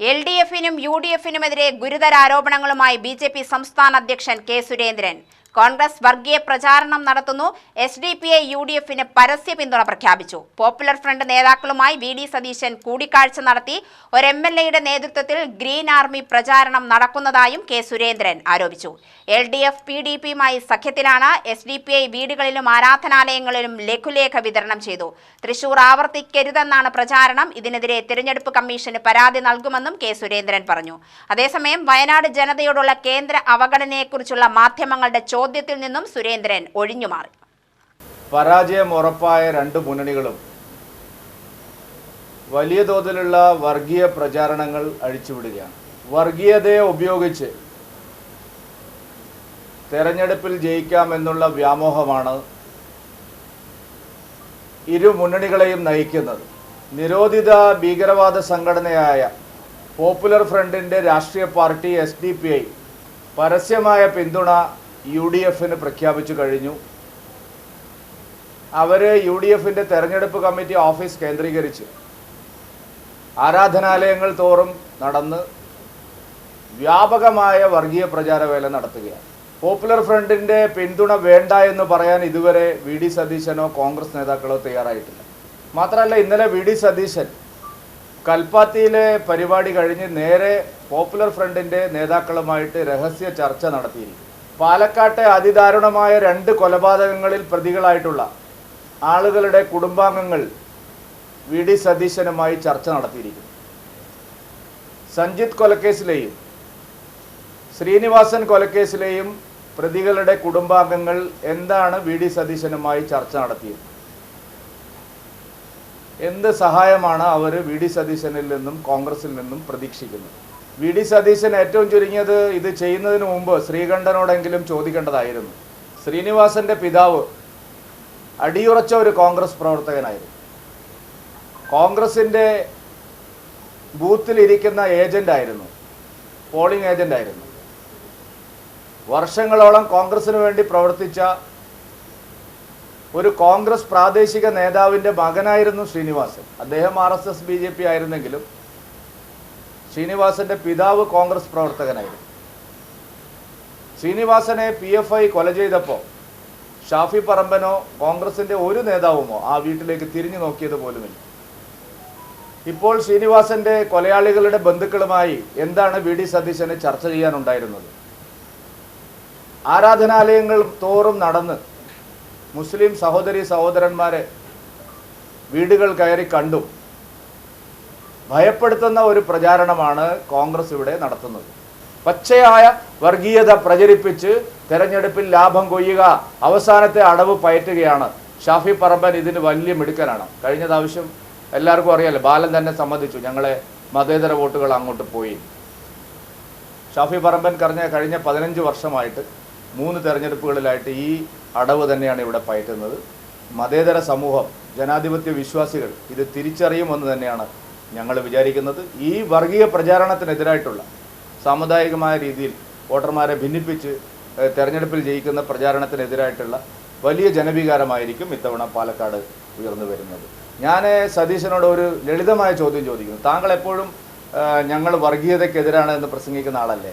L D എഫിനും U D എഫിനുമെതിരെ ഗുരുതര ആരോപണങ്ങളുമായി ബി ജെ പി സംസ്ഥാന അധ്യക്ഷൻ കെ സുരേന്ദ്രൻ. കോൺഗ്രസ് വർഗീയ പ്രചാരണം നടത്തുന്നു. S D P I U D എഫിന് പരസ്യ പിന്തുണ പ്രഖ്യാപിച്ചു. പോപ്പുലർ ഫ്രണ്ട് നേതാക്കളുമായി വി ഡി സതീശൻ കൂടിക്കാഴ്ച നടത്തി. ഒരു എം എൽ എയുടെ നേതൃത്വത്തിൽ ഗ്രീൻ ആർമി പ്രചാരണം നടക്കുന്നതായും കെ സുരേന്ദ്രൻ ആരോപിച്ചു. L D F P D പിയുമായി സഖ്യത്തിലാണ് എസ് ഡി പി ഐ വീടുകളിലും ആരാധനാലയങ്ങളിലും ലഘുലേഖ വിതരണം ചെയ്തു. തൃശൂർ ആവർത്തിക്കരുതെന്നാണ് പ്രചാരണം. ഇതിനെതിരെ തിരഞ്ഞെടുപ്പ് കമ്മീഷന് പരാതി നൽകുമെന്നും കെ സുരേന്ദ്രൻ പറഞ്ഞു. അതേസമയം വയനാട് ജനതയോടുള്ള കേന്ദ്ര അവഗണനയെക്കുറിച്ചുള്ള മാധ്യമങ്ങളുടെ ചോദ്യത്തിൽ നിന്നും സുരേന്ദ്രൻ ഒഴിഞ്ഞുമാറി. പരാജയം ഉറപ്പായ രണ്ട് മുന്നണികളും വലിയ തോതിലുള്ള വർഗീയ പ്രചാരണങ്ങൾ അഴിച്ചുവിടുകയാണ്. വർഗീയതയെ ഉപയോഗിച്ച് തെരഞ്ഞെടുപ്പിൽ ജയിക്കാമെന്നുള്ള വ്യാമോഹമാണ് ഇരു മുന്നണികളെയും നയിക്കുന്നത്. നിരോധിത ഭീകരവാദ സംഘടനയായ പോപ്പുലർ ഫ്രണ്ടിന്റെ രാഷ്ട്രീയ പാർട്ടി എസ് പരസ്യമായ പിന്തുണ യു ഡി എഫിന് പ്രഖ്യാപിച്ചു കഴിഞ്ഞു. അവർ യു ഡി എഫിന്റെ തെരഞ്ഞെടുപ്പ് കമ്മിറ്റി ഓഫീസ് കേന്ദ്രീകരിച്ച് ആരാധനാലയങ്ങൾ തോറും നടന്ന് വ്യാപകമായ വർഗീയ പ്രചാരവേല നടത്തുകയാണ്. പോപ്പുലർ ഫ്രണ്ടിന്റെ പിന്തുണ വേണ്ട എന്ന് പറയാൻ ഇതുവരെ വി ഡി സതീശനോ കോൺഗ്രസ് നേതാക്കളോ തയ്യാറായിട്ടില്ല. മാത്രമല്ല ഇന്നലെ വി ഡി സതീശൻ കൽപ്പാത്തിയിലെ പരിപാടി കഴിഞ്ഞ് നേരെ പോപ്പുലർ ഫ്രണ്ടിന്റെ നേതാക്കളുമായിട്ട് രഹസ്യ ചർച്ച നടത്തിയിരിക്കും പാലക്കാട്ടെ അതിദാരുണമായ രണ്ട് കൊലപാതകങ്ങളിൽ പ്രതികളായിട്ടുള്ള ആളുകളുടെ കുടുംബാംഗങ്ങൾ വി ഡി സതീശനുമായി ചർച്ച നടത്തിയിരിക്കുന്നു. സഞ്ജിത് കൊലക്കേസിലെയും ശ്രീനിവാസൻ കൊലക്കേസിലെയും പ്രതികളുടെ കുടുംബാംഗങ്ങൾ എന്താണ് വി ഡി സതീശനുമായി ചർച്ച നടത്തിയത്? എന്ത് സഹായമാണ് അവർ വി ഡി സതീശനിൽ നിന്നും കോൺഗ്രസിൽ നിന്നും പ്രതീക്ഷിക്കുന്നത്? വി ഡി സതീശൻ ഏറ്റവും ചുരുങ്ങിയത് ഇത് ചെയ്യുന്നതിന് മുമ്പ് ശ്രീകണ്ഠനോടെങ്കിലും ചോദിക്കേണ്ടതായിരുന്നു. ശ്രീനിവാസന്റെ പിതാവ് അടിയുറച്ച ഒരു കോൺഗ്രസ് പ്രവർത്തകനായിരുന്നു. കോൺഗ്രസിന്റെ ബൂത്തിലിരിക്കുന്ന ഏജന്റ് ആയിരുന്നു പോളിംഗ് ഏജന്റ് ആയിരുന്നു വർഷങ്ങളോളം കോൺഗ്രസിന് വേണ്ടി പ്രവർത്തിച്ച ഒരു കോൺഗ്രസ് പ്രാദേശിക നേതാവിന്റെ മകനായിരുന്നു ശ്രീനിവാസൻ. അദ്ദേഹം R S S B J P ആയിരുന്നെങ്കിലും ശ്രീനിവാസന്റെ പിതാവ് കോൺഗ്രസ് പ്രവർത്തകനായിരുന്നു. ശ്രീനിവാസനെ പി എഫ് ഐ കൊല ചെയ്തപ്പോൾ ഷാഫി പറമ്പനോ കോൺഗ്രസിന്റെ ഒരു നേതാവുമോ ആ വീട്ടിലേക്ക് തിരിഞ്ഞു നോക്കിയത് പോലുമില്ല. ഇപ്പോൾ ശ്രീനിവാസന്റെ കൊലയാളികളുടെ ബന്ധുക്കളുമായി എന്താണ് വി ഡി സതീശന് ചർച്ച ചെയ്യാനുണ്ടായിരുന്നത്? ആരാധനാലയങ്ങൾ തോറും നടന്ന് മുസ്ലിം സഹോദരി സഹോദരന്മാരെ വീടുകൾ കയറി കണ്ടു ഭയപ്പെടുത്തുന്ന ഒരു പ്രചാരണമാണ് കോൺഗ്രസ് ഇവിടെ നടത്തുന്നത്. പച്ചയായ വർഗീയത പ്രചരിപ്പിച്ച് തെരഞ്ഞെടുപ്പിൽ ലാഭം കൊയ്യുക അവസാനത്തെ അടവ് പയറ്റുകയാണ്. ഷാഫി പറമ്പൻ ഇതിന് വലിയ മിടുക്കനാണ്. കഴിഞ്ഞ പ്രാവശ്യം എല്ലാവർക്കും അറിയാലോ ബാലൻ തന്നെ സമ്മതിച്ചു. ഞങ്ങളെ മതേതര വോട്ടുകൾ അങ്ങോട്ട് പോയി. ഷാഫി പറമ്പൻ കറിഞ്ഞ കഴിഞ്ഞ പതിനഞ്ച് വർഷമായിട്ട് മൂന്ന് തെരഞ്ഞെടുപ്പുകളിലായിട്ട് ഈ അടവ് തന്നെയാണ് ഇവിടെ പയറ്റുന്നത്. മതേതര സമൂഹം ജനാധിപത്യ വിശ്വാസികൾ ഇത് തിരിച്ചറിയുമെന്ന് തന്നെയാണ് ഞങ്ങൾ വിചാരിക്കുന്നത് ഈ വർഗീയ പ്രചാരണത്തിനെതിരായിട്ടുള്ള സാമുദായികമായ രീതിയിൽ വോട്ടർമാരെ ഭിന്നിപ്പിച്ച് തെരഞ്ഞെടുപ്പിൽ ജയിക്കുന്ന പ്രചാരണത്തിനെതിരായിട്ടുള്ള വലിയ ജനവികാരമായിരിക്കും ഇത്തവണ പാലക്കാട് ഉയർന്നു വരുന്നത്. ഞാൻ സതീശനോട് ഒരു ലളിതമായ ചോദ്യം ചോദിക്കുന്നു. താങ്കൾ എപ്പോഴും ഞങ്ങൾ വർഗീയതയ്ക്കെതിരാണ് എന്ന് പ്രസംഗിക്കുന്ന ആളല്ലേ?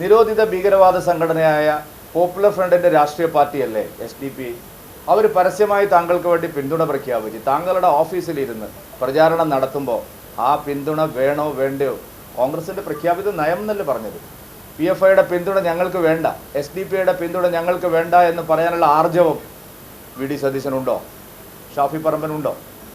നിരോധിത ഭീകരവാദ സംഘടനയായ പോപ്പുലർ ഫ്രണ്ടിന്റെ രാഷ്ട്രീയ പാർട്ടിയല്ലേ എസ് ഡി പി? അവർ പരസ്യമായി താങ്കൾക്ക് വേണ്ടി പിന്തുണ പ്രഖ്യാപിച്ച്. താങ്കളുടെ ഓഫീസിലിരുന്ന് പ്രചാരണം നടത്തുമ്പോൾ ആ പിന്തുണ വേണോ വേണ്ടയോ? കോൺഗ്രസിന്റെ പ്രഖ്യാപിത നയം എന്നല്ല പറഞ്ഞത്. പി എഫ് ഐയുടെ പിന്തുണ ഞങ്ങൾക്ക് വേണ്ട. എസ് ഡി പി ഐയുടെ പിന്തുണ ഞങ്ങൾക്ക് വേണ്ട എന്ന് പറയാനുള്ള ആർജവം വി ഡി സതീശനുണ്ടോ? ഷാഫി പറമ്പനുണ്ടോ?